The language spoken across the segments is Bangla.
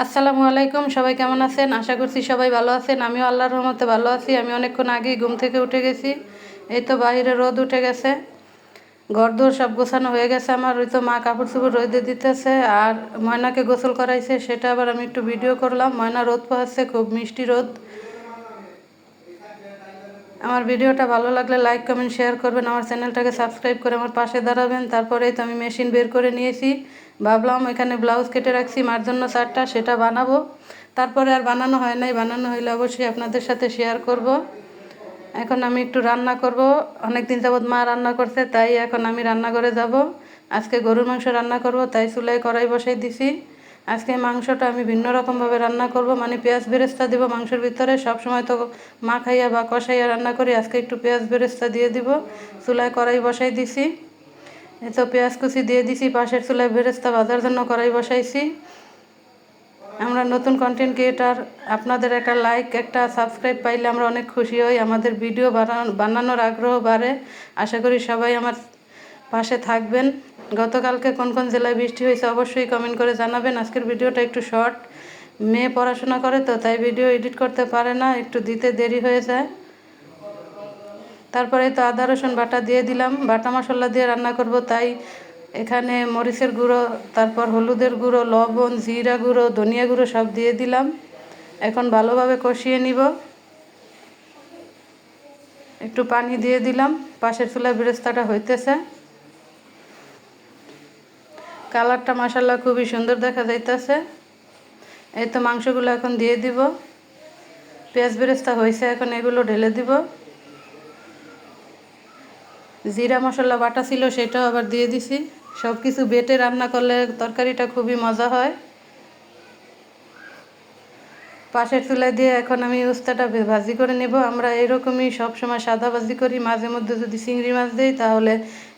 আসসালামু আলাইকুম, সবাই কেমন আছেন? আশা করছি সবাই ভালো আছেন। আমিও আল্লাহর রহমতে ভালো আছি। আমি অনেকক্ষণ আগেই ঘুম থেকে উঠে গেছি। এই তো বাইরে রোদ উঠে গেছে। ঘর ঘরদোর সব গোছানো হয়ে গেছে আমার। ওই তো মা কাপড় চোপড় রোদে দিতেছে আর ময়নাকে গোসল করাইছে। সেটা আবার আমি একটু ভিডিও করলাম। ময়না রোদ পোহাচ্ছে, খুব মিষ্টি রোদ। আমার ভিডিওটা ভালো লাগলে লাইক কমেন্ট শেয়ার করবেন। আমার চ্যানেলটাকে সাবস্ক্রাইব করে আমার পাশে দাঁড়াবেন। তারপরেই তো আমি মেশিন বের করে নিয়েছি। ভাবলাম এখানে ব্লাউজ কেটে রাখছি, মার জন্য চারটা সেটা বানাবো। তারপরে আর বানানো হয় নাই। বানানো হইলে অবশ্যই আপনাদের সাথে শেয়ার করব। এখন আমি একটু রান্না করব। অনেক দিন যাবৎ মা রান্না করছে, তাই এখন আমি রান্নাঘরে যাব। আজকে গরুর মাংস রান্না করব, তাই চুলায় কড়াই বসাই দিছি। আজকে মাংসটা আমি ভিন্ন রকমভাবে রান্না করব। মানে পেঁয়াজ বেরেস্তা দিব মাংসের ভিতরে। সব সময় তো মা খাইয়া বা কষাইয়া রান্না করি, আজকে একটু পেঁয়াজ বেরেস্তা দিয়ে দিব। চুলায় কড়াই বসাই দিছি। তো পেঁয়াজ কুচি দিয়ে দিছি, পাশের চুলায় বেরেস্তা ভাজার জন্য কড়াই বসাইছি। আমরা নতুন কন্টেন্ট ক্রিয়েটার আপনাদের একটা লাইক একটা সাবস্ক্রাইব পাইলে আমরা অনেক খুশি হই। আমাদের ভিডিও বানানো, বানানোর আগ্রহ বাড়ে। আশা করি সবাই আমার পাশে থাকবেন। গতকালকে কোন কোন জেলায় বৃষ্টি হয়েছে অবশ্যই কমেন্ট করে জানাবেন। আজকের ভিডিওটা একটু শর্ট মেয়ে পড়াশোনা করে তো, তাই ভিডিও এডিট করতে পারে না, একটু দিতে দেরি হয়ে যায়। তারপরে তো আদা, রসুন বাটা দিয়ে দিলাম। বাটা মশলা দিয়ে রান্না করব, তাই এখানে মরিচের গুঁড়ো, তারপর হলুদের গুঁড়ো, লবণ, জিরা গুঁড়ো, ধনিয়া গুঁড়ো সব দিয়ে দিলাম। এখন ভালোভাবে কষিয়ে নিব। একটু পানি দিয়ে দিলাম। পাশের চুলায় বেরেস্তাটা হইতেছে। কালারটা মাসাল্লাহ খুবই সুন্দর দেখা যাইতেছে। এই তো মাংসগুলো এখন দিয়ে দিব। পেঁয়াজ বেরেস্তা হয়েছে এখন এগুলো ঢেলে দিব। জিরা মশলা বাটা ছিল সেটাও আবার দিয়ে দিছি। সব কিছু বেটে রান্না করলে তরকারিটা খুবই মজা হয়। পাশের চুলায় দিয়ে এখন আমি উস্তাটা ভাজি করে নেব। আমরা এরকমই সব সময় সাদা ভাজি করি। মাঝে মধ্যে যদি চিংড়ি মাছ দেই, তাহলে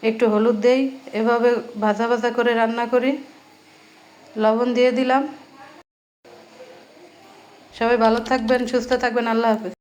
একটু হলুদ দেই। এভাবে ভাজা ভাজা করে রান্না করি। লবণ দিয়ে দিলাম। সবাই ভালো থাকবেন, সুস্থ থাকবেন। আল্লাহ হাফেজ।